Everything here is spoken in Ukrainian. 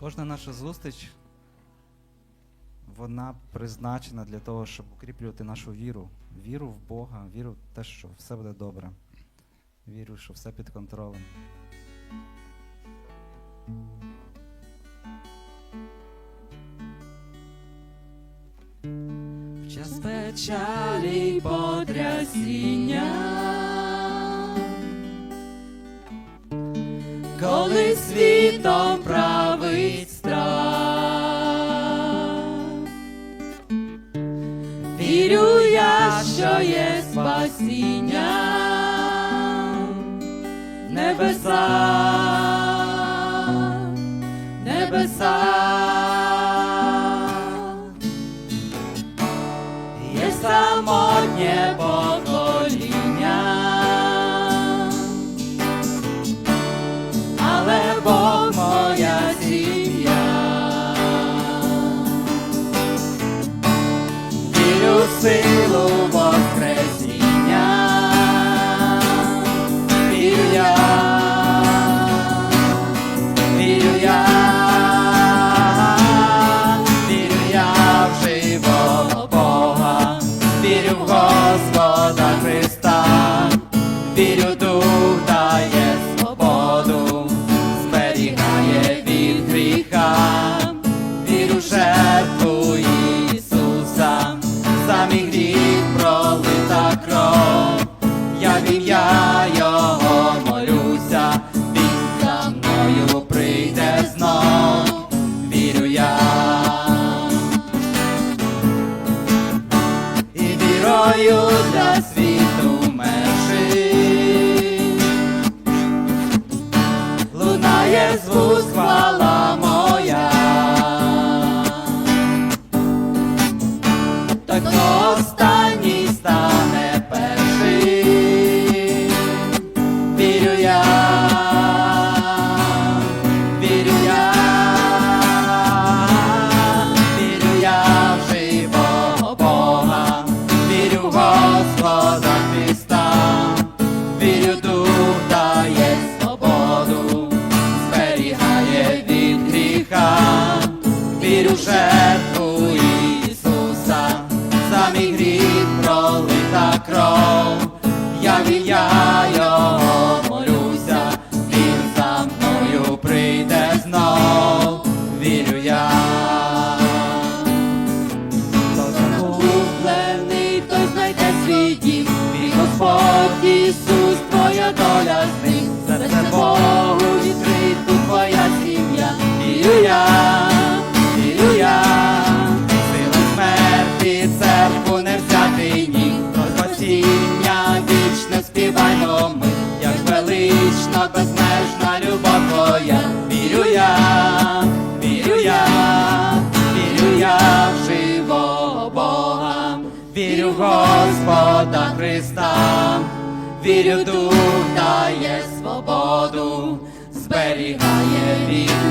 Кожна наша зустріч, вона призначена для того, щоб укріплювати нашу віру. Віру в Бога, віру в те, що все буде добре. Вірю, що все під контролем. В час печалі й потрясіння, коли світом править вірю я, що є спасіння, небеса, небеса. Є самотнє мій гріх пролита кров, я в ім'я Його молюся, Він за мною прийде знов, вірю я. І вірою для світу межи. Лунає звук вірю Господа Христа, вірю Дух дає свободу, зберігає від